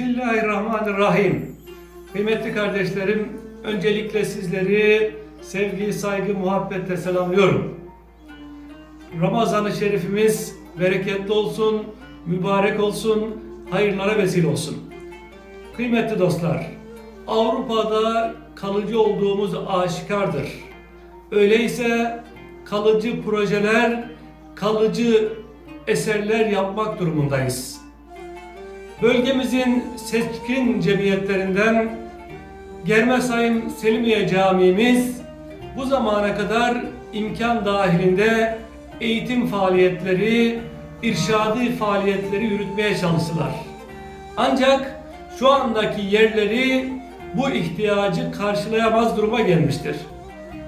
Bismillahirrahmanirrahim. Kıymetli kardeşlerim, öncelikle sizleri sevgi, saygı, muhabbetle selamlıyorum. Ramazan-ı Şerifimiz bereketli olsun, mübarek olsun, hayırlara vesile olsun. Kıymetli dostlar, Avrupa'da kalıcı olduğumuz aşikardır. Öyleyse kalıcı projeler, kalıcı eserler yapmak durumundayız. Bölgemizin seçkin cemiyetlerinden Germesayım Selimiye Camimiz bu zamana kadar imkan dahilinde eğitim faaliyetleri, irşadi faaliyetleri yürütmeye çalıştılar. Ancak şu andaki yerleri bu ihtiyacı karşılayamaz duruma gelmiştir.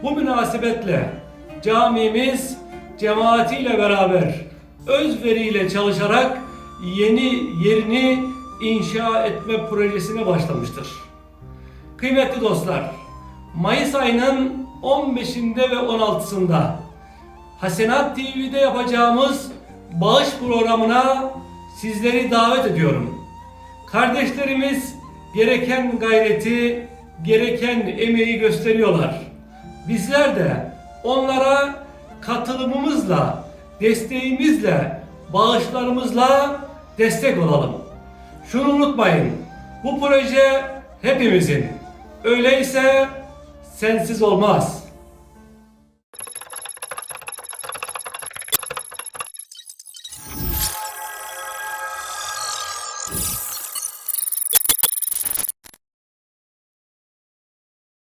Bu münasebetle camimiz cemaatiyle beraber özveriyle çalışarak yeni yerini inşa etme projesine başlamıştır. Kıymetli dostlar, Mayıs ayının 15'inde ve 16'sında Hasenat TV'de yapacağımız bağış programına sizleri davet ediyorum. Kardeşlerimiz gereken gayreti, gereken emeği gösteriyorlar. Bizler de onlara katılımımızla, desteğimizle, bağışlarımızla destek olalım. Şunu unutmayın, bu proje hepimizin. Öyleyse sensiz olmaz.